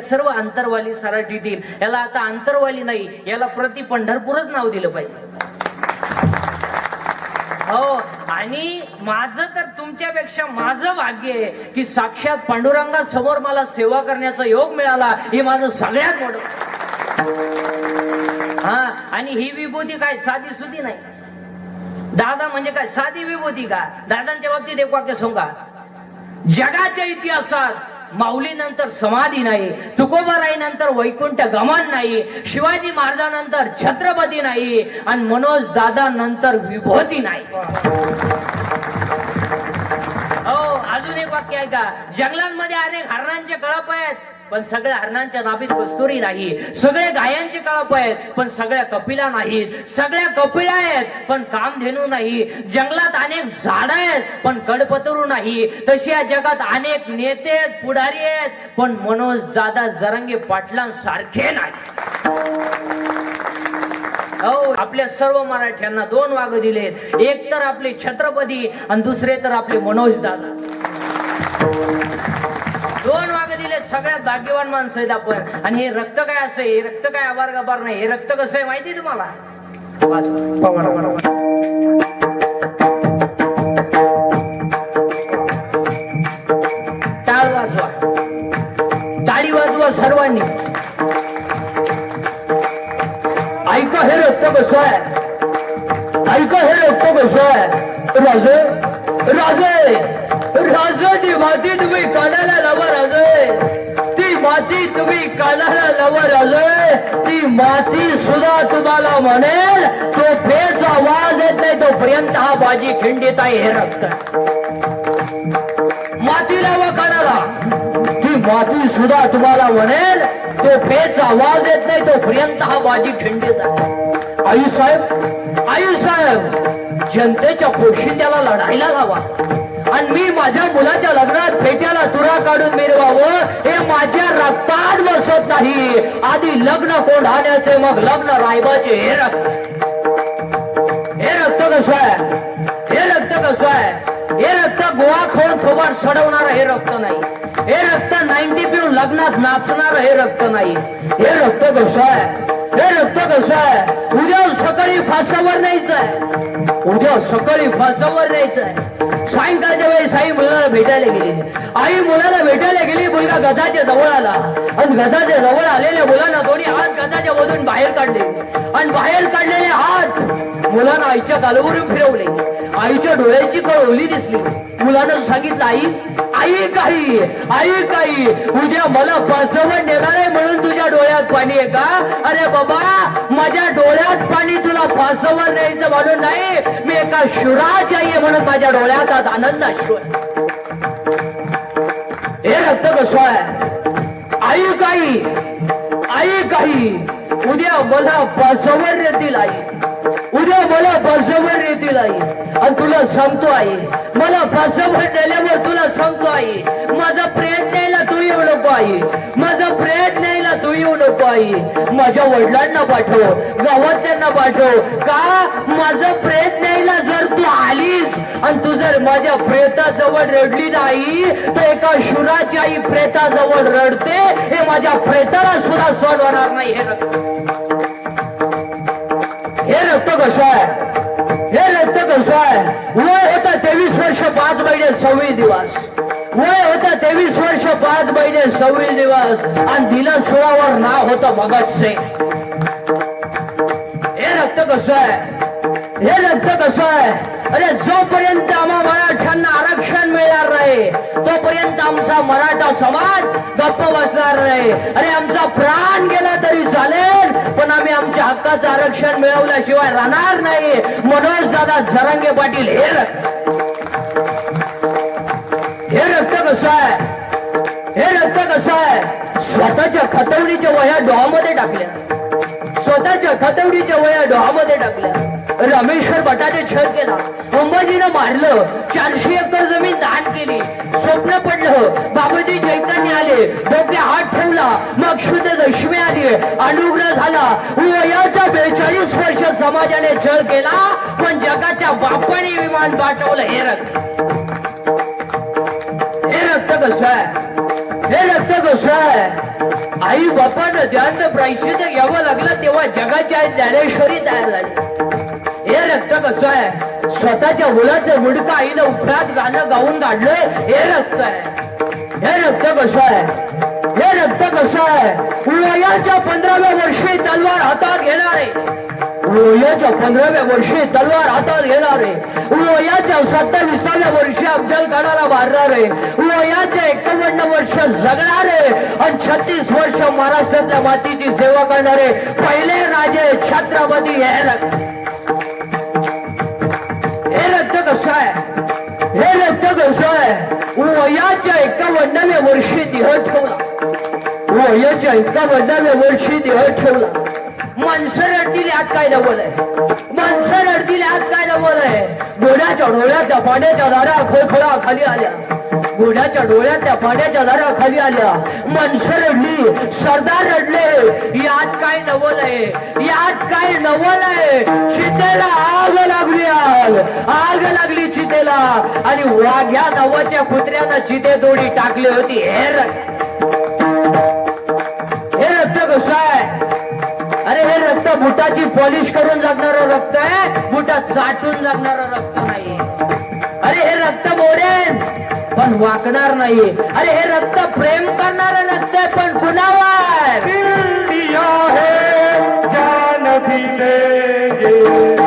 सर्व अंतरवाली देईल. याला आता अंतरवाली नाही याला प्रति पंढरपूरच नाव दिलं पाहिजे. हो आणि माझं तर तुमच्यापेक्षा माझं भाग्य आहे की साक्षात पांडुरंगा समोर मला सेवा करण्याचा योग मिळाला हे माझं सगळ्यात मोठं हा आणि ही विभूती काय साधी सुधी नाही. दादा म्हणजे काय? साधी विभूती का? दादांच्या बाबतीत एक वाक्य सांगा. जगाच्या इतिहासात माऊलीनंतर समाधी नाही तुकोबाराईनंतर वैकुंठ गमन नाही शिवाजी महाराजानंतर छत्रपती नाही आणि मनोज दादा नंतर विभूती नाही. हो अजून एक वाक्य आहे का जंगलांमध्ये अनेक हरणांचे कळप आहेत. पण सगळ्या हरणांच्या नाभीत कस्तुरी नाही. सगळे गायांचे कळप आहेत पण सगळ्या कपिला नाहीत. सगळ्या कपिला आहेत पण कामधेनू नाही. जंगलात अनेक झाड आहेत पण कडपतरू नाही. तशी या जगात अनेक नेते आहेत पुढारी आहेत पण मनोज दादा जरंगे पाटलांसारखे नाही. हो आपल्या सर्व मराठ्यांना दोन वाघ दिलेत. एक तर आपले छत्रपती आणि दुसरे तर आपले मनोज दादा. दोन वाघ दिले सगळ्यात भाग्यवान माणसं आहेत आपण. आणि हे रक्त काय असं हे रक्त काय आभार गबार नाही हे रक्त कसं आहे माहिती तुम्हाला? टाळ वाजवा. टाळी वाजवा सर्वांनी. ऐका हे रक्त कसं आहे? ऐका हे रक्त कसं आहे? राजे राजे राजे ती लावा ती माती सुद्धा तुम्हाला म्हणेल तो फेच आवाज येत नाही तोपर्यंत हा बाजी खिंडीत आहे हे रक्त. माती लावा कानाला. ती माती सुद्धा तुम्हाला म्हणेल तो फेच आवाज येत नाही तोपर्यंत हा बाजी खिंडीत आहे. आई साहेब आई साहेब जनतेच्या पोशिंद्याला लढायला लावा. आणि मी माझ्या मुलाच्या लग्नात फेट्याला तुरा काढून मिरवावं हे माझ्या रक्तात बसत नाही. आधी लग्न कोंढाण्याचे मग लग्न रायबाचे. हे रक्त. हे रक्त कसं आहे? हे रक्त कसं आहे? हे रक्त गोवा खोड थोबाड सडवणार हे रक्त नाही. हे रक्त नाईन्टी पिऊन लग्नात नाचणार हे रक्त नाही. हे रक्त कसं आहे? हे रक्त कसं आहे उद्या सकाळी फासावर न्यायचं आहे. उद्या सकाळी फासावर न्यायचं आहे. सायंकाळच्या वेळी साई मुलाला भेटायला गेली. आई मुलाला भेटायला गेली मुलगा गजाच्या जवळ आला. आणि गजाच्या जवळ आलेल्या मुलाला दोन्ही हात गजाच्या मधून बाहेर काढले. आणि बाहेर काढलेले हात मुलानं आईच्या गालवरून फिरवले. आईच्या डोळ्याची कळ ओली दिसली. मुलानं सांगितलं आई आई काही आई काही. उद्या मला फसवण देणार आहे म्हणून तुझ्या डोळ्यात पाणी आहे का? अरे बाबा माझ्या डोळ्यात पाणी तुला फासवर द्यायचं म्हणून नाही. मी एका शुराची आई आहे म्हणून माझ्या डोळ्यात आज आनंद असतो. हे रक्त कसं आहे? आई काही आई काही. उद्या मला फसवण देतील आई. उद्या मला बसवर येतील आई. आणि तुला सांगतो आई मला बसवर नेल्यावर तुला सांगतो आई माझा प्रेम न्यायला तू येऊ नको आई. माझा प्रेम न्यायला तू येऊ नको आई. माझ्या वडिलांना पाठव गावात त्यांना पाठव. का? माझं प्रेत न्यायला जर तू आलीस आणि तू जर माझ्या प्रेताजवळ रडली नाही तर एका शुराची आई प्रेताजवळ रडते हे माझ्या प्रेताला सुद्धा सोडवणार होणार नाही हे रक्त कसं आहे. हे रक्त कसं आहे. वय होता तेवीस वर्ष पाच महिने सव्वीस दिवस. वय होता तेवीस वर्ष पाच महिने सव्वीस दिवस. आणि दिलं सुरावर नाव होतं भगतसिंग हे रक्त कसं आहे. हे रक्त कसं आहे. अरे जोपर्यंत आम्हा मराठ्यांना आरक्षण मिळणार नाही तोपर्यंत आमचा मराठा समाज गप्प बसणार नाही. अरे आमचा प्राण गेला तरी चालेल. पण आम्ही आमच्या हक्काचं आरक्षण मिळवल्याशिवाय राहणार नाही. मनोज दादा झरंगे पाटील हे रक्त. हे रक्त कसं आहे? हे रक्त कसं आहे? स्वतःच्या खतवणीच्या वह्या डोहामध्ये टाकल्या. स्वतःच्या खतवडीच्या वया डोहामध्ये टाकल्या. रमेश्वर बटाटे छळ केला. अंबाजीनं मारलं. चारशे एकर जमीन समाजाने गेला पण जगाच्या बापाने विमान पाठवलं. हे रक्त. हे रक्त कसं आहे? हे रक्त कसं आहे? आई बापानं ध्यान प्रायश्चित घ्यावं लागलं तेव्हा जगाची आई ज्ञानेश्वरी तयार झाली. हे रक्त कसं आहे? स्वतःच्या मुलाचं मुडकं आईनं उपरात गाणं गाऊन काढलंय. हे रक्त आहे. हे रक्त कसं आहे? हे रक्त कसं आहे? वयाच्या पंधराव्या वर्षी तलवार हातात घेणारे. वयाच्या पंधराव्या वर्षी तलवार हातात घेणारे वयाच्या सत्तावीसाव्या वर्षी अफजल खानाला मारणारे वयाच्या एकावन्न वर्ष जगणारे आणि छत्तीस वर्ष महाराष्ट्रातल्या मातीची सेवा करणारे पहिले राजे छत्रपती हे रक्त हे रक्त कसं आहे? हे रक्त कसं आहे? वयाच्या एकावन्नाव्या वर्षी देह ठेवला. वयाच्या एकावन्नाव्या वर्षी देह ठेवला. माणसं रडतील यात काय नवल आहे? माणसं रडतील यात काय नवल आहे? घोड्याच्या डोळ्यात त्या पाण्याच्या धारा खोखोळा खाली आल्या. घोड्याच्या डोळ्यात त्या पाण्याच्या दारा खाली आल्या. माणसं रडली सरदार रडले यात काय नवल आहे? यात काय नवल आहे? चितेला आग लागली आग. आग लागली चितेला. आणि वाघ्या नवाच्या कुत्र्यानं चिते दोडी टाकली होती. हे रक्त. हे रक्त कसं आहे अरे हे रक्त बुटाची पॉलिश करून लागणारं रक्त आहे. बुटा चाटून जगणारं रक्त नाही अरे हे रक्त मोडेन पण वाकणार नाही अरे हे रक्त प्रेम करणारं रक्त आहे पण कुणावर? दिल दिया है जान भी देंगे